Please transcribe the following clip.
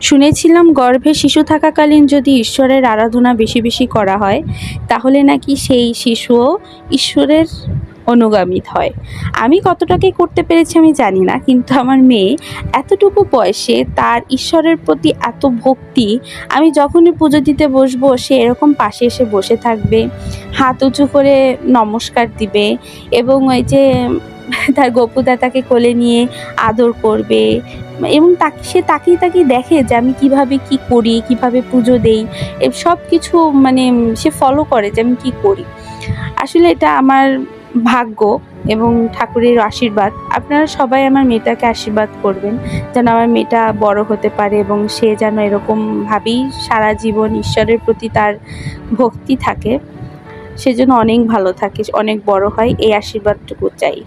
শুনেছিলাম গর্ভে শিশু থাকাকালীন যদি ঈশ্বরের আরাধনা বেশি বেশি করা হয়, তাহলে নাকি সেই শিশুও ঈশ্বরের অনুগামী হয়। আমি কতটাকে করতে পেরেছি আমি জানি না, কিন্তু আমার মেয়ে এতটুকু বয়সে তার ঈশ্বরের প্রতি এত ভক্তি, আমি যখনই পুজো দিতে বসবো, সে এরকম পাশে এসে বসে থাকবে, হাত উঁচু করে নমস্কার দিবে এবং ওই যে তার গপুদাতাকে কোলে নিয়ে আদর করবে। এবং তাকে, সে তাকিয়ে তাকিয়ে দেখে যে আমি কীভাবে কি করি, কীভাবে পুজো দেই সব কিছু মানে সে ফলো করে যে আমি কি করি। আসলে এটা আমার ভাগ্য এবং ঠাকুরের আশীর্বাদ। আপনারা সবাই আমার মেয়েটাকে আশীর্বাদ করবেন, যেন আমার মেয়েটা বড় হতে পারে এবং সে যেন এরকমভাবেই সারা জীবন ঈশ্বরের প্রতি তার ভক্তি থাকে। সেজন্য অনেক ভালো থাকে, অনেক বড় হয়, এই আশীর্বাদটুকু চাই।